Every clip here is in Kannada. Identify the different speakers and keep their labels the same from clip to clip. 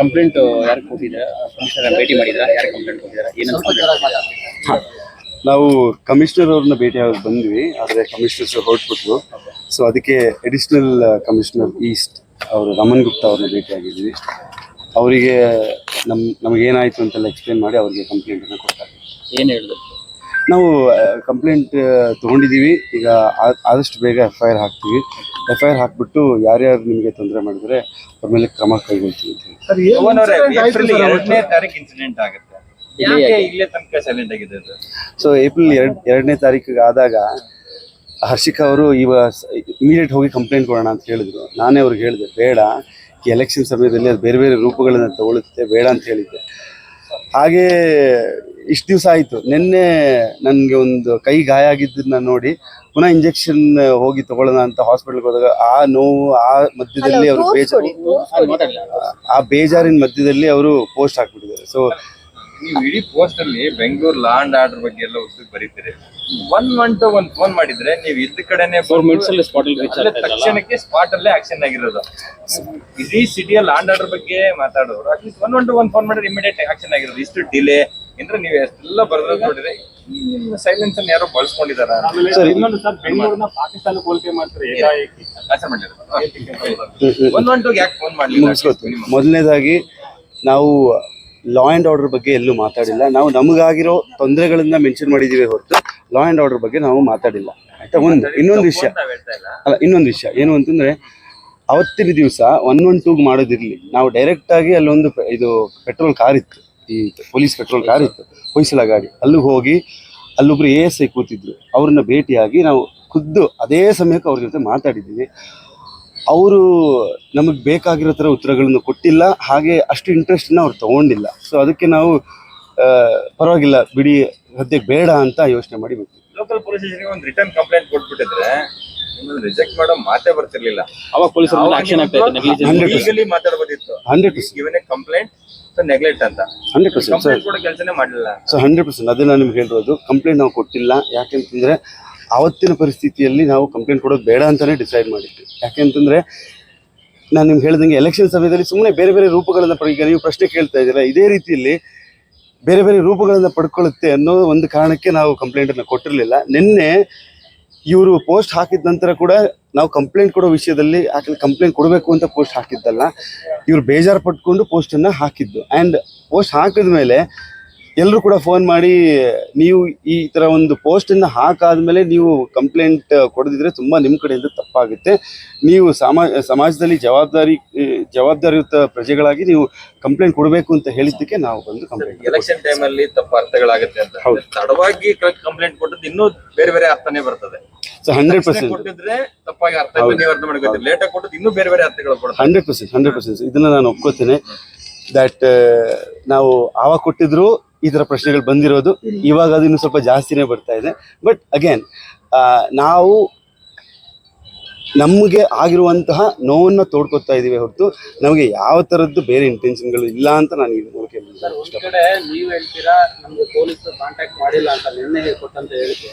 Speaker 1: ಕಂಪ್ಲೇಂಟ್ ಯಾರು ಕೊಟ್ಟಿದ್ದಾರೆ? ಭೇಟಿ ಮಾಡಿದ್ರೆ? ಯಾರು ಕಂಪ್ಲೇಂಟ್ ಕೊಟ್ಟಿದ್ದಾರೆ? ಏನಂತ
Speaker 2: ನಾವು ಕಮಿಷನರ್ ಅವ್ರನ್ನ ಭೇಟಿ ಆಗಿ ಬಂದ್ವಿ ಆದ್ರೆ ಕಮಿಷನರ್ಸ್ ಹೊರಟ್ಬಿಟ್ರು. ಸೊ ಅದಕ್ಕೆ ಅಡಿಷನಲ್ ಕಮಿಷನರ್ ಈಸ್ಟ್ ಅವರು ರಮನ್ ಗುಪ್ತಾ ಅವ್ರನ್ನ ಭೇಟಿ ಆಗಿದ್ವಿ. ಅವರಿಗೆ ನಮ್ ಏನಾಯ್ತು ಅಂತೆಲ್ಲ ಎಕ್ಸ್ಪ್ಲೇನ್ ಮಾಡಿ ಅವರಿಗೆ ಕಂಪ್ಲೇಂಟನ್ನು ಕೊಡ್ತಾರೆ
Speaker 1: ಏನ್ ಹೇಳಿದ್ರು
Speaker 2: ನಾವು ಕಂಪ್ಲೇಂಟ್ ತೊಗೊಂಡಿದ್ದೀವಿ. ಈಗ ಆದಷ್ಟು ಬೇಗ ಎಫ್ ಐ ಆರ್ ಹಾಕ್ತೀವಿ. ಎಫ್ ಐ ಆರ್ ಹಾಕ್ಬಿಟ್ಟು ಯಾರ್ಯಾರು ನಿಮಗೆ ತೊಂದರೆ ಮಾಡಿದ್ರೆ ಅವ್ರ ಮೇಲೆ ಕ್ರಮ ಕೈಗೊಳ್ತೀವಿ ಅಂತ
Speaker 3: ಎರಡನೇ ತಾರೀಕು ಇನ್ಸಿಡೆಂಟ್ ಆಗುತ್ತೆ.
Speaker 2: ಸೊ ಏಪ್ರಿಲ್ ಎರಡು ಎರಡನೇ ತಾರೀಕಿಗೆ ಆದಾಗ ಹರ್ಷಿಕಾ ಅವರು ಇವ ಇಮಿಡಿಯೇಟ್ ಹೋಗಿ ಕಂಪ್ಲೇಂಟ್ ಕೊಡೋಣ ಅಂತ ಹೇಳಿದ್ರು. ನಾನೇ ಅವ್ರಿಗೆ ಹೇಳಿದೆ ಬೇಡ. ಈ ಎಲೆಕ್ಷನ್ ಸಮಯದಲ್ಲಿ ಅದು ಬೇರೆ ಬೇರೆ ರೂಪಗಳನ್ನು ತಗೊಳುತ್ತೆ ಬೇಡ ಅಂತ ಹೇಳಿದ್ದೆ. ಹಾಗೆ ಇಷ್ಟು ದಿವಸ ಆಯಿತು. ನಿನ್ನೆ ನನಗೆ ಒಂದು ಕೈ ಗಾಯ ಆಗಿದ್ದನ್ನ ನೋಡಿ ಪುನಃ ಇಂಜೆಕ್ಷನ್ ಹೋಗಿ ತಗೊಳ್ಳೋಣ ಅಂತ ಹಾಸ್ಪಿಟಲ್ಗೆ ಹೋದಾಗ ಆ ನೋವು ಆ ಮಧ್ಯದಲ್ಲಿ ಅವರು ಬೇಜಾರು ಆ ಬೇಜಾರಿನ ಮಧ್ಯದಲ್ಲಿ ಅವರು ಪೋಸ್ಟ್ ಹಾಕ್ಬಿಟ್ಟಿದ್ದಾರೆ. ಸೊ
Speaker 3: ನೀವು ಇಡೀ ಪೋಸ್ಟ್ ಅಲ್ಲಿ ಬೆಂಗಳೂರು ಲ್ಯಾಂಡ್ ಅಂಡ್ ಆರ್ಡರ್ ಬಗ್ಗೆ ಎಲ್ಲ ಉದ್ದಕ್ಕೆ ಬರೀತೀರಿ. One one two one phone ಮಾಡಿದ್ರೆ ನೀವು ಇದ್ದ ಕಡೆನೆ ತಕ್ಷಣಕ್ಕೆ ಸ್ಪಾಟ್ ಅಲ್ಲೇ ಆಕ್ಷನ್ ಆಗಿರೋದು. ಇಡೀ ಸಿಟಿಯ ಲ್ಯಾಂಡ್ ಆರ್ಡರ್ ಬಗ್ಗೆ ಮಾತಾಡೋರು at least one one two one phone ಮಾಡಿದ್ರೆ ಇಮಿಡಿಯೇಟ್ ಆಕ್ಷನ್ ಆಗಿರೋದು. ಇಷ್ಟು ಡಿಲೇ ಅಂದ್ರೆ ನೀವು ಎಷ್ಟೆಲ್ಲ ಬರೋದು ನೋಡಿದ್ರೆ ನಿಮ್ಮ ಸೈಲೆನ್ಸ್ ಅನ್ನು ಯಾರೋ ಬಳಸ್ಕೊಂಡಿದಾರ?
Speaker 2: ಸರ್.
Speaker 4: ಇನ್ನೊಂದು ಸರ್ ಪಾಕಿಸ್ತಾನ ಹೋಲಿಕೆ ಮಾಡ್ತಾರೆ
Speaker 3: ಒನ್ ಒನ್ ಟು ಯಾಕೆ ಫೋನ್ ಮಾಡ್ಲಿ
Speaker 2: ಮೊದಲನೇದಾಗಿ ನಾವು ಲಾ ಆ್ಯಂಡ್ ಆರ್ಡರ್ ಬಗ್ಗೆ ಎಲ್ಲೂ ಮಾತಾಡಿಲ್ಲ. ನಾವು ನಮಗಾಗಿರೋ ತೊಂದರೆಗಳನ್ನ ಮೆನ್ಷನ್ ಮಾಡಿದ್ದೀವಿ ಹೊರತು ಲಾ ಆ್ಯಂಡ್ ಆರ್ಡರ್ ಬಗ್ಗೆ ನಾವು ಮಾತಾಡಿಲ್ಲ. ಆಯ್ತಾ? ಒಂದು ಇನ್ನೊಂದು ವಿಷಯ. ಅಲ್ಲ ಇನ್ನೊಂದು ವಿಷಯ. ಏನು ಅಂತಂದ್ರೆ ಅವತ್ತಿನ ದಿವಸ ಒನ್ ಒನ್ ಟೂಗ್ ಮಾಡೋದಿರಲಿ. ನಾವು ಡೈರೆಕ್ಟ್ ಆಗಿ ಅಲ್ಲೊಂದು ಇದು ಪೆಟ್ರೋಲ್ ಕಾರ್ ಇತ್ತು. ಈ ಪೊಲೀಸ್ ಪೆಟ್ರೋಲ್ ಕಾರ್ ಇತ್ತು. ಹೊಯ್ಸಲ ಗಾಡಿ. ಅಲ್ಲಿಗೆ ಹೋಗಿ ಅಲ್ಲೊಬ್ರು ಎ ಎಸ್ ಐ ಕೂತಿದ್ರು. ಅವ್ರನ್ನ ಭೇಟಿಯಾಗಿ ನಾವು ಖುದ್ದು ಅದೇ ಸಮಯಕ್ಕೆ ಅವ್ರ ಜೊತೆ ಮಾತಾಡಿದ್ದೀವಿ ಅವರು ನಮಗೆ ಬೇಕಾಗಿರೋ ಥರ ಉತ್ತರಗಳನ್ನು ಕೊಟ್ಟಿಲ್ಲ ಹಾಗೆ ಅಷ್ಟು ಇಂಟ್ರೆಸ್ಟನ್ನು ಅವ್ರು ತಗೊಂಡಿಲ್ಲ. ಸೊ ಅದಕ್ಕೆ ನಾವು ಆ, ಪರವಾಗಿಲ್ಲ ಬಿಡಿ ಸದ್ಯಕ್ಕೆ ಬೇಡ ಅಂತ ಯೋಚನೆ ಮಾಡಿ
Speaker 3: ಲೋಕಲ್ ಪೊಲೀಸ್ ಒಂದು ರಿಟರ್ನ್ ಕಂಪ್ಲೇಂಟ್ ಕೊಟ್ಬಿಟ್ಟಿದ್ರೆ ನಿಮ್ಮನ್ನು ರಿಜೆಕ್ಟ್ ಮಾಡೋ ಮಾತೇ ಬರ್ತಿರ್ಲಿಲ್ಲ.
Speaker 1: ಅವಾಗ ಪೊಲೀಸ್ ಆಕ್ಷನ್ ಆಗ್ತಾ
Speaker 3: ಮಾತಾಡ್ಬೋದಿತ್ತು.
Speaker 2: ಹಂಡ್ರೆಡ್ ಪರ್ಸೆಂಟ್
Speaker 3: ಇವನೇ ಕಂಪ್ಲೇಂಟ್ ನೆಗ್ಲೆಕ್ಟ್ ಅಂತ.
Speaker 2: ಹಂಡ್ರೆಡ್ ಪರ್ಸೆಂಟ್ ಸರ್
Speaker 3: ಕೂಡ ಕೆಲಸನೇ ಮಾಡಲಿಲ್ಲ.
Speaker 2: ಸೊ ಹಂಡ್ರೆಡ್ ಪರ್ಸೆಂಟ್ ಅದನ್ನ ನಾನು ನಿಮ್ಗೆ ಹೇಳಿರೋದು ಕಂಪ್ಲೇಂಟ್ ನಾವು ಕೊಟ್ಟಿಲ್ಲ. ಯಾಕೆಂತಂದ್ರೆ ಆವತ್ತಿನ ಪರಿಸ್ಥಿತಿಯಲ್ಲಿ ನಾವು ಕಂಪ್ಲೇಂಟ್ ಕೊಡೋದು ಬೇಡ ಅಂತಾನೆ ಡಿಸೈಡ್ ಮಾಡಿದ್ವಿ. ಯಾಕೆಂತಂದ್ರೆ ನಾನು ನಿಮ್ಗೆ ಹೇಳ್ದಂಗೆ ಎಲೆಕ್ಷನ್ ಸಮಯದಲ್ಲಿ ಸುಮ್ಮನೆ ಬೇರೆ ಬೇರೆ ರೂಪಗಳನ್ನು ಪಡ ನೀವು ಪ್ರಶ್ನೆ ಕೇಳ್ತಾ ಇದ್ದೀರಾ, ಇದೇ ರೀತಿಯಲ್ಲಿ ಬೇರೆ ಬೇರೆ ರೂಪಗಳನ್ನು ಪಡ್ಕೊಳ್ಳುತ್ತೆ ಅನ್ನೋ ಒಂದು ಕಾರಣಕ್ಕೆ ನಾವು ಕಂಪ್ಲೇಂಟನ್ನು ಕೊಟ್ಟಿರಲಿಲ್ಲ. ನಿನ್ನೆ ಇವರು ಪೋಸ್ಟ್ ಹಾಕಿದ ನಂತರ ಕೂಡ ನಾವು ಕಂಪ್ಲೇಂಟ್ ಕೊಡೋ ವಿಷಯದಲ್ಲಿ ಯಾಕಂದ್ರೆ ಕಂಪ್ಲೇಂಟ್ ಕೊಡಬೇಕು ಅಂತ ಪೋಸ್ಟ್ ಹಾಕಿದ್ದಲ್ಲ, ಇವರು ಬೇಜಾರು ಪಟ್ಕೊಂಡು ಪೋಸ್ಟನ್ನು ಹಾಕಿದ್ದು. ಆ್ಯಂಡ್ ಪೋಸ್ಟ್ ಹಾಕಿದ ಮೇಲೆ ಎಲ್ಲರೂ ಕೂಡ ಫೋನ್ ಮಾಡಿ ನೀವು ಈ ಥರ ಒಂದು ಪೋಸ್ಟನ್ನು ಹಾಕಾದ್ಮೇಲೆ ನೀವು ಕಂಪ್ಲೇಂಟ್ ಕೊಡದಿದ್ರೆ ತುಂಬ ನಿಮ್ಮ ಕಡೆಯಿಂದ ತಪ್ಪಾಗುತ್ತೆ. ನೀವು ಸಮಾಜ ಸಮಾಜದಲ್ಲಿ ಜವಾಬ್ದಾರಿ ಜವಾಬ್ದಾರಿಯುತ ಪ್ರಜೆಗಳಾಗಿ ನೀವು ಕಂಪ್ಲೇಂಟ್ ಕೊಡಬೇಕು ಅಂತ ಹೇಳಿದ್ದಕ್ಕೆ ನಾವು ಬಂದು ಕಂಪ್ಲೇಂಟ್
Speaker 3: ಎಲೆಕ್ಷನ್ ಟೈಮ್ ಅಲ್ಲಿ ತಪ್ಪು ಅರ್ಥಗಳಾಗುತ್ತೆ ಅಂತ.
Speaker 2: ಹೌದು.
Speaker 3: ತಡವಾಗಿ ಕಂಪ್ಲೇಂಟ್ ಕೊಟ್ಟದ್ದು ಇನ್ನೂ ಬೇರೆ ಬೇರೆ ಅರ್ಥನೇ ಬರ್ತದೆ.
Speaker 2: ಹಂಡ್ರೆಡ್ ಪರ್ಸೆಂಟ್
Speaker 3: ಕೊಟ್ಟಿದ್ರೆ ತಪ್ಪಾಗಿ ಅರ್ಥ ಆಯ್ತು, ನೀವು ಅರ್ಥ ಮಾಡ್ಕೊತೀರಿ ಲೇಟ್ ಆಗಿ ಕೊಟ್ಟದ್ದು ಇನ್ನೂ ಬೇರೆ ಬೇರೆ ಅರ್ಥಗಳು ಕೊಡ್ತಾರೆ
Speaker 2: ಹಂಡ್ರೆಡ್ ಪರ್ಸೆಂಟ್ ಹಂಡ್ರೆಡ್ ಪರ್ಸೆಂಟ್ ಇದನ್ನ ನಾನು ಒಪ್ಕೋತೇನೆ. ದಟ್ ನಾವು ಆವಾಗ ಕೊಟ್ಟಿದ್ರು ಈ ಥರ ಪ್ರಶ್ನೆಗಳು ಬಂದಿರೋದು. ಇವಾಗ ಅದು ಇನ್ನೂ ಸ್ವಲ್ಪ ಜಾಸ್ತಿನೇ ಬರ್ತಾ ಇದೆ. ಬಟ್ ಅಗೇನ್ ನಾವು ನಮಗೆ ಆಗಿರುವಂತಹ ನೋವನ್ನ ತೋಡ್ಕೊತಾ ಇದೀವಿ ಹೊರತು ನಮಗೆ ಯಾವ ಥರದ್ದು ಬೇರೆ ಇಂಟೆನ್ಷನ್ಗಳು ಇಲ್ಲ ಅಂತ ನಾನು ಇದು ಮೂಲಕ ನೀವು
Speaker 4: ಒಂದ್ ಕಡೆ ನೀವ್ ಹೇಳ್ತೀರಾ ನಮಗೆ ಪೊಲೀಸರು ಕಾಂಟ್ಯಾಕ್ಟ್ ಮಾಡಿಲ್ಲ ಅಂತ ನಿನ್ನೆ ಕೊಟ್ಟಂತ ಹೇಳಿಕೆ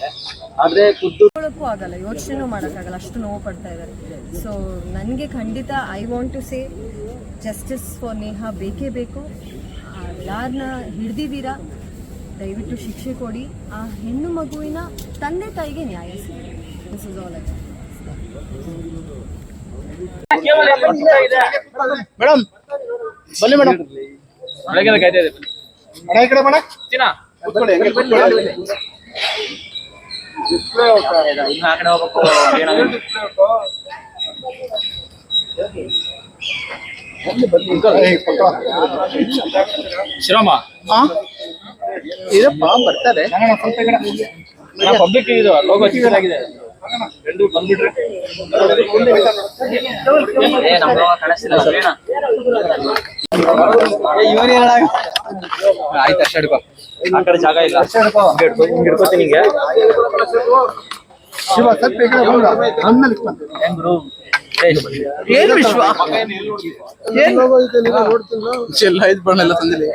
Speaker 4: ಆದ್ರೆ ಖುದ್ದು
Speaker 5: ಆಗಲ್ಲ ಯೋಚನೆ ಮಾಡೋಕ್ಕಾಗಲ್ಲ ಅಷ್ಟು ನೋವು ಪಡ್ತಾ ಇದ್ದಾರೆ. ಸೊ ನನಗೆ ಖಂಡಿತ I want to say justice for Neha ಬೇಕೇ ಬೇಕು. ಯಾರನ್ನ ಹಿಡ್ದಿದ್ದೀರಾ ದಯವಿಟ್ಟು ಶಿಕ್ಷೆ ಕೊಡಿ. ಆ ಹೆಣ್ಣು ಮಗುವಿನ ತಂದೆ ತಾಯಿಗೆ ನ್ಯಾಯ ಸಿಗಲಿ. This is all I
Speaker 1: madam ಬನ್ನಿ ಮೇಡಮ್ ಬೆಳಗ್ಗೆ ಕಾಯ್ತಾ ಇದೆ ಚಿನ್ನ. ಇನ್ನು ಆ ಕಡೆ ಹೋಗ್ಬೇಕು ಏನಾಗುತ್ತೆ? ಶ್ರೀರಾಮ
Speaker 4: ಇದಪ್ಪ ಬರ್ತಾರೆ
Speaker 1: ಪಬ್ಲಿಕ್ ಇದು ಲೋಗೋ ಚಿಕ್ಕದಾಗಿದೆ ಎಲ್ರು ಬಂದ್ಬಿಟ್ರೆ. ಏ ನಮ್ಮ ಇವನೇ ಆಯ್ತು ಅಷ್ಟೇ ಹಿಡ್ಕೋ. ಆ ಕಡೆ ಜಾಗ ಇಲ್ಲ. ಹಿಂಗೆ ಹಿಡ್ಕೊ ಹಿಂಗೆ ಹಿಡ್ಕೊತೀನಿ ಹಿಂಗೆ. ಹೆಂಗ್ ಗುರು
Speaker 4: ಏನು ವಿಶ್ವ? ಏನ್ ಚೆಲ್ಲ ಇದ್ ಬಣ್ಣ ಎಲ್ಲ ತಂದಿಲ್ಲ